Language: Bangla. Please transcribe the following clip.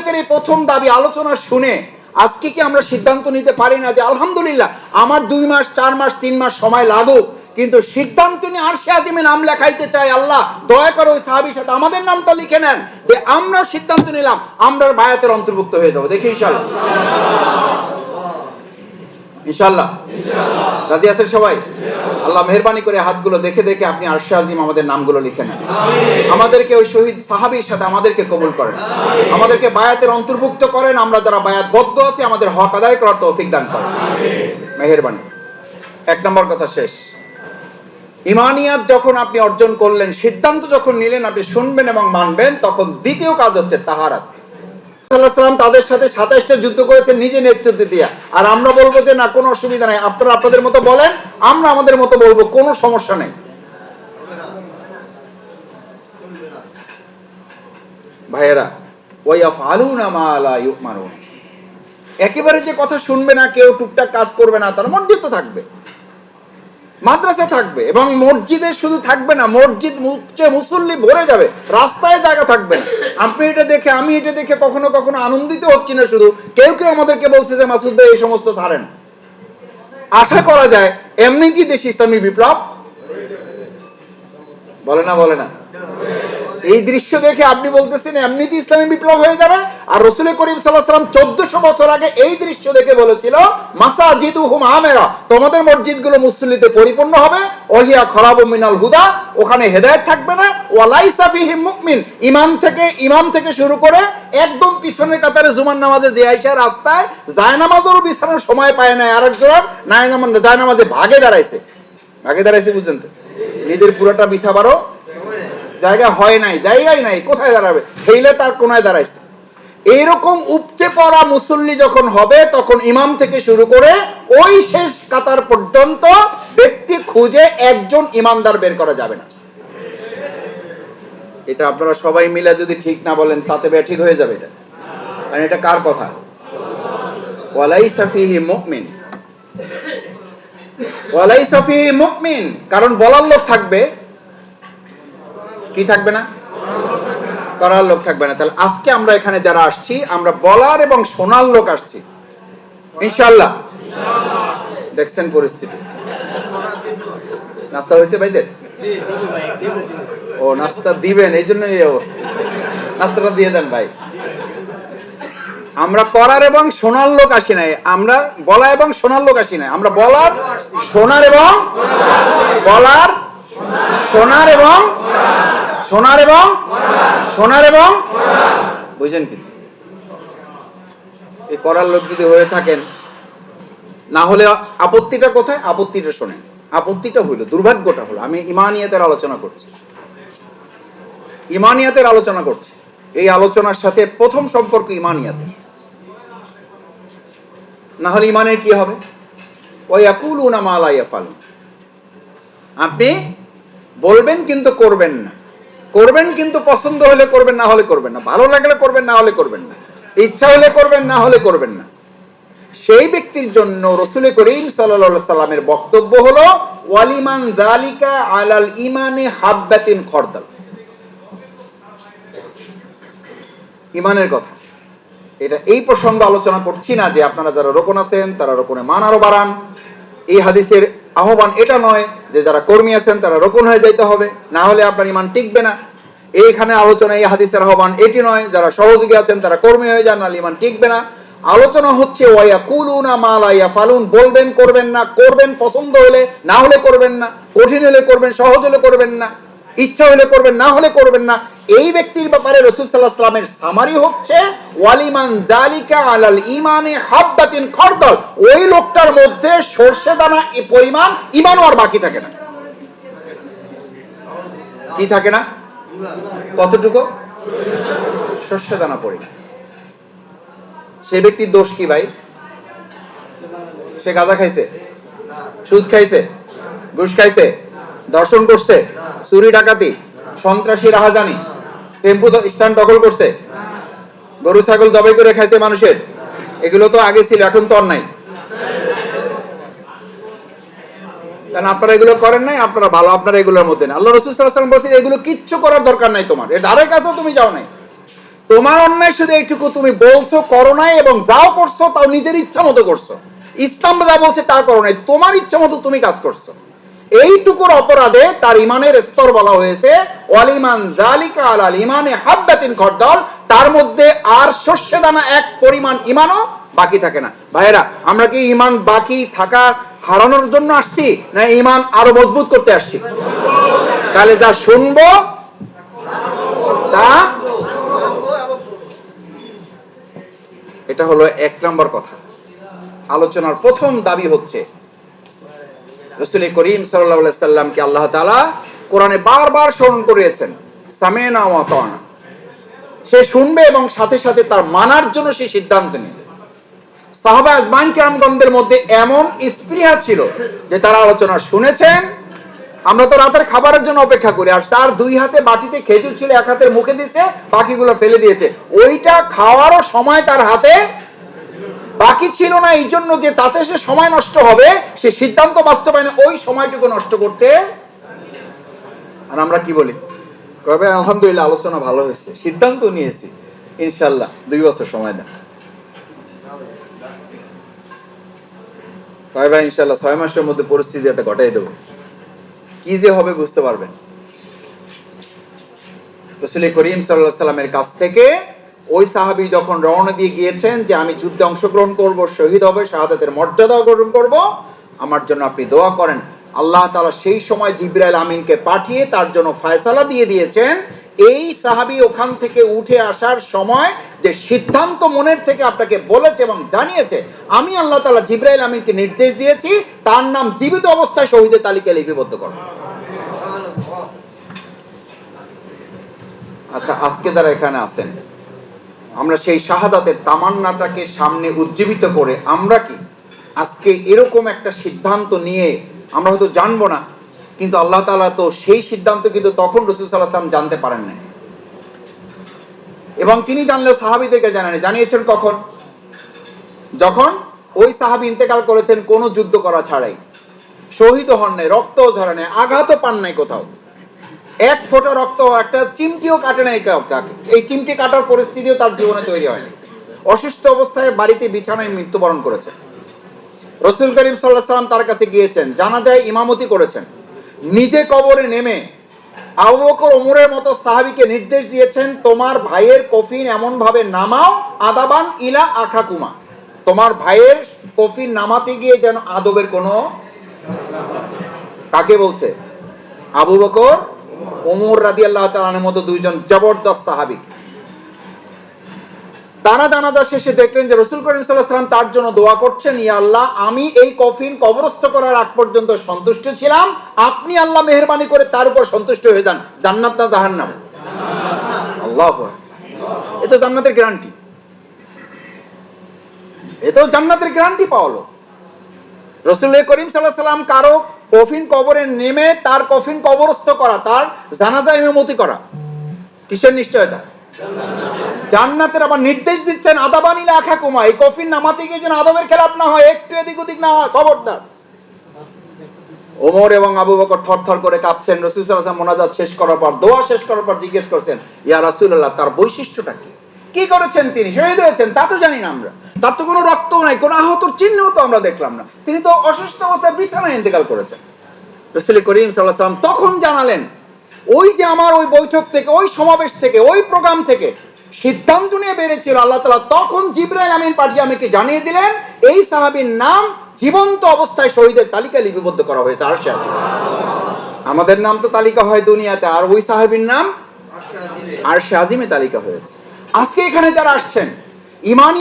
ইমানিয়াতের এই প্রথম দাবি আলোচনা শুনে আজকে কি আমরা সিদ্ধান্ত নিতে পারি না যে আলহামদুলিল্লাহ আমার দুই মাস, চার মাস, তিন মাস সময় লাগুক, কিন্তু সিদ্ধান্ত নিয়ে আর সে আজিমে নাম লেখাইতে চাই আল্লাহ, দয়া করে ওই সাহাবির সাথে আমাদের নামটা লিখে নেন যে আমরা সিদ্ধান্ত নিলাম আমরা বায়াতের অন্তর্ভুক্ত হয়ে যাব। দেখি ইনশাল্লাহ ইনশাল্লাহ রাজি আছেন সবাই? আল্লাহ মেহরবানি করে হাতগুলো দেখে দেখে আপনি আরশে আজিম আমাদের নামগুলো লিখে নেন। আমাদেরকে ওই শহীদ সাহাবীর সাথে আমাদেরকে কবুল করেন। আমাদেরকে বায়াতের অন্তর্ভুক্ত করেন, আমরা যারা বায়াত বদ্ধ আছি, আমাদের হক আদায় করার তৌফিক দান করেন। মেহেরবানি। এক নম্বর কথা শেষ। ইমানিয়াত যখন আপনি অর্জন করলেন, সিদ্ধান্ত যখন নিলেন, আপনি শুনবেন এবং মানবেন, তখন দ্বিতীয় কাজ হচ্ছে তাহারাত। আল্লাহ সাল্লাম তাদের সাথে সাতাশটা যুদ্ধ করেছেন নিজে নেতৃত্ব দিয়া। আর আমরা বলব যে, না, কোনো অসুবিধা নাই। আপনারা আপনাদের মতো বলেন, আমরা আমাদের মতো বলব, কোনো সমস্যা নেই। ভাইয়েরা ওয়াইফ আলুনা মা লা একেবারে যে কথা শুনবে না, কেউ টুকটাক কাজ করবে না, তার তো থাকবে। মাদ্রাসা থাকবে এবং মসজিদে শুধু থাকবে না, মসজিদ মুসল্লি ভরে যাবে, রাস্তায় জায়গা থাকবে না। আপনি এটা দেখে, আমি এটা দেখে কখনো কখনো আনন্দিত হচ্ছি না শুধু। কেউ কেউ আমাদেরকে বলছে যে, মাসুদ ভাই, এই সমস্ত ছাড়েন। আশা করা যায়, এমনি কি দেশে ইসলামী বিপ্লব? বলে না বলে না। এই দৃশ্য দেখে আপনি বলতেছেন, এমনিতে ইসলামী বিপ্লব হয়ে যাবে? আর রসুল করিম সাল্লাহ সাল্লাম চোদ্দশো বছর আগে এই দৃশ্য দেখে বলেছিল মাসাজিদু হুম আমেরা তোমাদের মসজিদগুলো মুসল্লিতে পরিপূর্ণ হবে, ওহিয়া খরাব মিনাল হুদা ওখানে হেদায়েত থাকবে না মুমিন ইমাম থেকে ইমাম থেকে শুরু করে একদম পিছনের কাতারে জুমার নামাজে যে আইসা রাস্তায় জায়নামাজেরও বিছানোর সময় পায় না আরেকজন নায়নামাজ জায়নামাজে ভাগে দাঁড়াইছে। ভাগে দাঁড়াইছে বুঝছেন তো? নিজের পুরোটা বিছাবারও জায়গা হয় নাই, জায়গাই নাই, কোথায় দাঁড়াবে? হেইলে তার কোনায় দাঁড়াইছে। এইরকম উপচে পড়া মুসল্লি যখন হবে, তখন ইমাম থেকে শুরু করে ওই শেষ কাতার পর্যন্ত ব্যক্তি খুঁজে একজন ইমানদার বের করা যাবে না। এটা আপনারা সবাই মিলে যদি ঠিক না বলেন, তাতে বে ঠিক হয়ে যাবে এটা। কারণ এটা কার কথা? ওয়ালাইসা ফিহি মুমিন। ওয়ালাইসা ফিহি মুমিন। কারণ বলার লোক থাকবে কি থাকবে না? করার লোক থাকবে না। তাহলে আজকে আমরা এখানে যারা আসছি, আমরা বলার এবং শোনার লোক আসছি। ইনশাল্লাহ দেখছেন পরিস্থিতি। নাস্তা হয়েছে ভাইদের? ও, নাস্তা দিবেন, এই জন্য এই অবস্থা। নাস্তাটা দিয়ে দেন ভাই। আমরা পড়ার এবং শোনার লোক আসি নাই। আমরা বলা এবং শোনার লোক আসি নাই। আমরা বলার, শোনার এবং বলার, শোনার এবং শোনার এবং সোনার এবং বুঝছেন কিন্তু। করার লোক যদি হয়ে থাকেন, না হলে আপত্তিটা কোথায়? আপত্তিটা শোনেন। আপত্তিটা হইল, দুর্ভাগ্যটা হলো, আমি ইমানিয়াতের আলোচনা করছি। ইমানিয়াতের আলোচনা করছি। এই আলোচনার সাথে প্রথম সম্পর্ক ইমানিয়াতে না হলে ইমানের কি হবে? ওই আকুলুনা মা লা ইয়াফালুন। আপনি বলবেন কিন্তু করবেন না। করবেন কিন্তু পছন্দ হলে করবেন, না হলে করবেন না। ভালো লাগলে করবেন, না হলে করবেন না। ইচ্ছা হলে করবেন, না হলে করবেন না। সেই ব্যক্তির জন্য রসুল করিম সাল্লা সাল্লামের বক্তব্য হলো, ওয়ালিমান জালিকা আলাল ইমানে হাব্বাতিন খরদাল। ইমানের কথা। এটা এই প্রসঙ্গ আলোচনা করছি না যে আপনারা যারা রোকন আছেন, তারা রোকনে মান আরও বাড়ান। এই হাদিসের আহ্বান এটা নয় যে যারা কর্মী আছেন তারা রোকন হয়ে যাইতে হবে, না হলে আপনার ইমান টিকবে না। এইখানে আলোচনা, এই হাদিসের আহ্বান এটি নয়, যারা সহযোগী আছেন তারা কর্মী হয়ে যান, নাহলে ইমান টিকবে না। আলোচনা হচ্ছে ওয়া কুলুনা মা আইয়া ফালুন বলবেন, করবেন না, করবেন পছন্দ হলে, না হলে করবেন না, কঠিন হলে করবেন, সহজ হলে করবেন না। ইচ্ছা হলে করবেন, না হলে করবেন না। এই ব্যক্তির ব্যাপারে রসুল সাল্লাহ সাল্লামের সামারি হচ্ছে, ওয়ালিমান জালিকা আলাল ইমানে হাব্বাতিন খরদল। ওই লোকটার মধ্যে সর্ষে দানা পরিমাণ ইমানও আর বাকি থাকে না। কি থাকে না? কতটুকু? সর্ষে দানা পরিমাণ। সে ব্যক্তির দোষ কি ভাই? সে গাঁজা খাইছে? সুদ খাইছে? ঘুষ খাইছে? দর্শন করছে, চুরি ডাকাতি, সন্ত্রাসী রাহাজানি, টেম্পু স্ট্যান্ড দখল করছে, গরু, ছাগল জবাই করে খাইছে মানুষের, এগুলো তো আগে ছিল, এখন তো নাই। কারণ আপনারা এগুলো করেন নাই? আপনারা ভালো, আপনারা এগুলোর মধ্যে না আল্লাহ রসুল সাল্লাম বলছেন, এগুলো কিচ্ছু করার দরকার নাই তোমার। এর ধারে কাছেও তুমি যাও নাই। তোমার অন্যায় শুধু এইটুকু তুমি বলছো, করো নাই এবং যাও করছ, তাও নিজের ইচ্ছা মতো করছ। ইসলাম যা বলছে তা করো নাই। তোমার ইচ্ছা মতো তুমি কাজ করছ। এইটুকুর অপরাধে তার ইমানের স্তর বলা হয়েছে ওয়ালিমান জালিকা আলাল ইমানে হাব্বাতিন খরদল তার মধ্যে আর শস্য দানা এক পরিমাণ ইমানও বাকি থাকে না। ভাইয়েরা, আমরা কি ইমান বাকি থাকা হারানোর জন্য আসছি, না ইমান আরও মজবুত করতে আসছি? তাহলে যা শুনব, তা এটা হলো এক নম্বর কথা। আলোচনার প্রথম দাবি হচ্ছে রসুল করিম সাল্লাহ সাল্লামকে আল্লাহ তাআলা কোরআনে বারবার স্মরণ করিয়েছেন, সামেনা সে শুনবে এবং সাথে সাথে তার মানার জন্য সে সিদ্ধান্ত নেবে। আজমান মধ্যে এমন স্পৃহা ছিল যে তারা আলোচনা শুনেছেন, আমরা তো রাতের খাবারের জন্য অপেক্ষা করি, আর তার দুই হাতে বাটিতে খেজুর ছিল, এক হাতের মুখে দিয়েছে বাকিগুলো ফেলে দিয়েছে। ওইটা খাওয়ারও সময় তার হাতে বাকি ছিল না, এই জন্য যে তাতে সে সময় নষ্ট হবে, সে সিদ্ধান্ত বাস্তবায়নে ওই সময়টুকু নষ্ট করতে আর আমরা কি বলি? কবে? আলহামদুলিল্লাহ, আলোচনা ভালো হয়েছে। সিদ্ধান্ত নিয়েছি ইনশাল্লাহ দুই বছর সময় দেন। কয় ভাই ইনশাল্লাহ ছয় মাসের মধ্যে পরিস্থিতি একটা ঘটাই দেবো। কি যে হবে বুঝতে পারবেন? রসুল করিম সাল্লাহ সাল্লামের কাছ থেকে ওই সাহাবি যখন রওনা দিয়ে গিয়েছেন যে আমি যুদ্ধে অংশগ্রহণ করব, শহীদ হবে, শাহাদাতের মর্যাদা গ্রহণ করব, আমার জন্য আপনি দোয়া করেন। আল্লাহ তাআলা সেই সময় জিব্রাইল আমিনকে পাঠিয়ে তার জন্য ফয়সালা দিয়ে দিয়েছেন। এই সাহাবি ওখান থেকে উঠে আসার সময় যে সিদ্ধান্ত মনের থেকে আপনাকে বলেছে এবং জানিয়েছে, আমি আল্লাহ তাআলা জিব্রাইল আমিনকে নির্দেশ দিয়েছি, তার নাম জীবিত অবস্থায় শহীদের তালিকায় লিপিবদ্ধ করো। আচ্ছা আজকে যারা এখানে আছেন আমরা সেই শাহাদাতের তামান্নাটাকে সামনে উজ্জীবিত করে আমরা কি আজকে এরকম একটা সিদ্ধান্ত নিয়ে আমরা হয়তো জানব না, কিন্তু আল্লাহ তাআলা তো সেই সিদ্ধান্ত কিন্তু তখন রসুল সাল্লাহ সাল্লাম জানতে পারেন না এবং তিনি জানলেও সাহাবিদেরকে জানেন জানিয়েছেন কখন? যখন ওই সাহাবি ইন্তেকাল করেছেন, কোনো যুদ্ধ করা ছাড়াই। শহীদ হন নাই, রক্তও ঝরে নাই, আঘাতও পান নাই কোথাও। এক ফোঁটা রক্ত একটা চিমটিও কাটে নাই কাকে। এই চিমটি কাটার পরিস্থিতিও তার জীবনে তৈরি হয়নি। অসুস্থ অবস্থায় বাড়িতে বিছানায় মৃত্যুবরণ করেছে। রসুল করিম সাল্লাহ সাল্লাম তার কাছে গিয়েছেন। জানা যায় ইমামতি করেছেন। নিজে কবরে নেমে আবু বকর ওমরের মতো সাহাবীকে নির্দেশ দিয়েছেন, তোমার ভাইয়ের কফিন এমন ভাবে নামাও, আদাবান ইলা আখাকুমা। তোমার ভাইয়ের কফিন নামাতে গিয়ে যেন আদবের কোনো কাকে বলছে? আবু বকর ওমর আল্লাহ মতো দুইজন জবরদস্ত তারা জানাজা শেষে দেখলেন যে রসুল করিম সাল্লাহাম তার জন্য দোয়া করছেন, ইয়া আল্লাহ, আমি এই কফিন কবরস্থ করার আগ পর্যন্ত সন্তুষ্ট ছিলাম। আপনি আল্লাহ মেহরবানি করে তার উপর সন্তুষ্ট হয়ে যান। জান্নাত না জাহান্নাম? আল্লাহ এ তো জান্নাতের গ্যারান্টি এ তো জান্নাতের গ্যারান্টি পাওয়ালো রসুল করিম সাল্লাহ সাল্লাম কারও কফিন কবরে নেমে তার কফিন কবরস্থ করা, তার জানাজা ইমামতি করা। কিসের নিশ্চয়তা? জান্নাতের আবার নির্দেশ দিচ্ছেন আদাবানিলা আখা কুমা এই কফিন নামাতে গিয়ে যেন আদবের খেলাপ না হয়, একটু এদিক ওদিক না হয়, খবরদার। ওমর এবং আবু বকর থরথর করে কাঁপছেন। রসুল মোনাজাত শেষ করার পর, দোয়া শেষ করার পর জিজ্ঞেস করছেন, ইয়া রাসূলুল্লাহ, তার বৈশিষ্ট্যটা কি? কি করেছেন তিনি? শহীদ হয়েছেন, তা তো জানি না আমরা। তার তো কোনো রক্ত নাই, কোনো আহতর চিহ্নও তো আমরা দেখলাম না। তিনি তো অসুস্থ অবস্থায় বিছানায় ইন্তেকাল করেছেন। রসুল করিম সাল্লাহ তখন জানালেন, ওই যে আমার ওই বৈঠক থেকে, ওই সমাবেশ থেকে, ওই প্রোগ্রাম থেকে সিদ্ধান্ত নিয়ে বেড়েছিল আল্লাহ তালা তখন জিব্রাইল আমিন পাঠিয়ে আমাকে জানিয়ে দিলেন, এই সাহাবীর নাম জীবন্ত অবস্থায় শহীদের তালিকায় লিপিবদ্ধ করা হয়েছে আর আমাদের নাম তো তালিকা হয় দুনিয়াতে, আর ওই সাহাবীর নাম আর সে আজিমে তালিকা হয়েছে। আজকে এখানে যারা আসছেন ইমানি